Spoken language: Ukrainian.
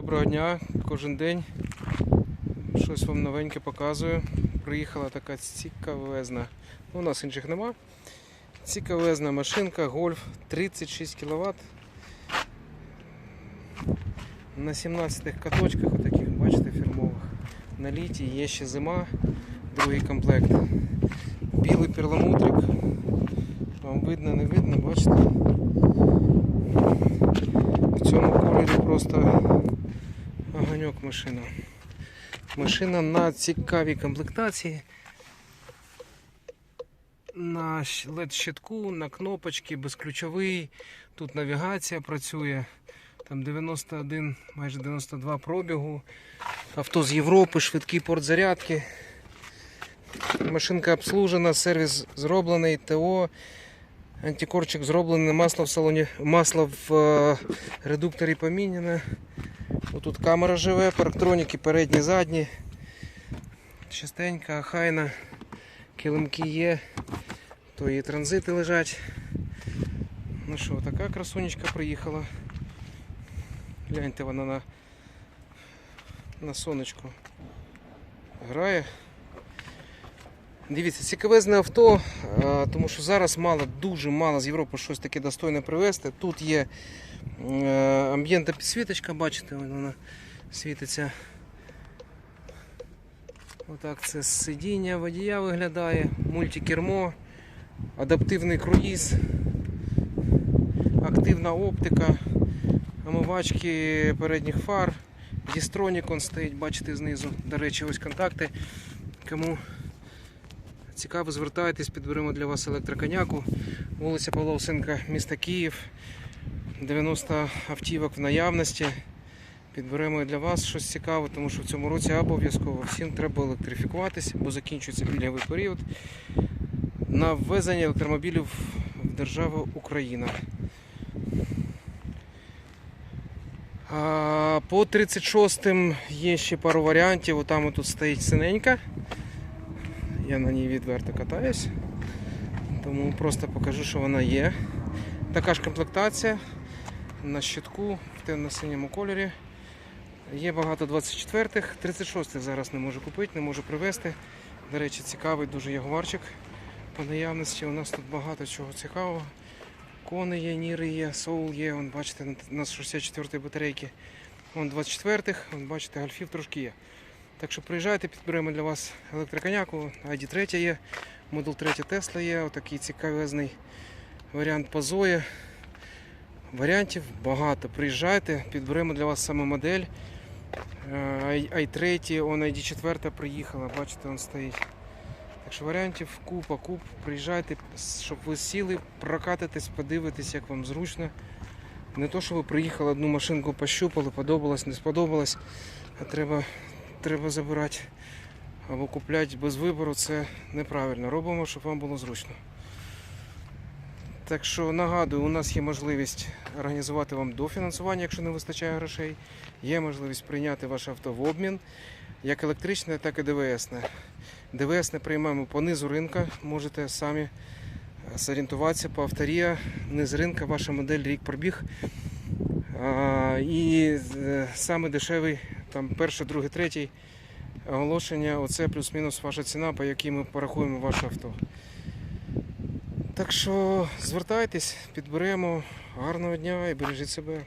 Доброго дня, кожен день щось вам новеньке показую. Приїхала така цікавезна. Ну, у нас інших нема. Цікавезна машинка Golf 36 кВт. На 17 каточках, отаких, бачите, фірмових. На літі є ще зима, другий комплект. Білий перламутрик. Вам видно, не видно, бачите? В цьому кольорі просто огоньок машина. Машина на цікавій комплектації. На led щитку, на кнопочки, безключовий. Тут навігація працює. Там 91, майже 92 пробігу. Авто з Європи, швидкий порт зарядки. Машинка обслужена, сервіс зроблений, ТО. Антикорчик зроблений, масло в салоні, масло в е, редукторі поміняне. Тут камера живе, парктроніки передні, задні. Частенька, хайна, килимки є, то і транзити лежать. Ну що, така красунечка приїхала. Гляньте, вона на, на сонечку грає. Дивіться, цікавезне авто, тому що зараз мало, дуже мало з Європи щось таке достойне привезти. Тут є е, амбієнта підсвіточка, бачите, вона світиться. Отак це сидіння водія виглядає, мультикермо, адаптивний круїз, активна оптика, омивачки передніх фар, дістронік он стоїть, бачите знизу. До речі, ось контакти. Кому цікаво, звертайтесь, підберемо для вас електроконяку. Вулиця Павла Осенка, місто Київ. 90 автівок в наявності. Підберемо і для вас щось цікаве, тому що в цьому році обов'язково всім треба електрифікуватися, бо закінчується пільговий період на ввезення електромобілів в державу Україна. По 36-м є ще пару варіантів. Отам тут стоїть синенька. Я на ній відверто катаюсь. Тому просто покажу, що вона є. Така ж комплектація на щитку в темно-синьому кольорі. Є багато 24-х, 36-х зараз не можу купити, не можу привезти. До речі, цікавий дуже ягуарчик по наявності. У нас тут багато чого цікавого. Кони є, ніри є, соул є. Вон, бачите, у нас 64-ї батарейки. Вон 24-х, вон, бачите, гольфів трошки є. Так що приїжджайте, підберемо для вас електроконяку. ID3 є, Model 3 Tesla є, отакий цікавезний варіант Zoe. Варіантів багато. Приїжджайте, підберемо для вас саме модель. Е, i3, он ID4 приїхала, бачите, он стоїть. Так що варіантів купа, куп. Приїжджайте, щоб ви сіли, прокатитесь, подивитесь, як вам зручно. Не то, що ви приїхали одну машинку пощупали, подобалось, не сподобалось, а треба, треба забирати або купляти без вибору, це неправильно. Робимо, щоб вам було зручно. Так що нагадую, у нас є можливість організувати вам дофінансування, якщо не вистачає грошей. Є можливість прийняти ваше авто в обмін, як електричне, так і ДВСне. ДВСне приймаємо по низу ринка, можете самі е, зорієнтуватися по авторія, низ ринка, ваша модель рік пробіг. І е, саме дешевий, там перше, друге, третє оголошення, оце плюс-мінус ваша ціна, по якій ми порахуємо ваше авто. Так що звертайтесь, підберемо. Гарного дня і бережіть себе.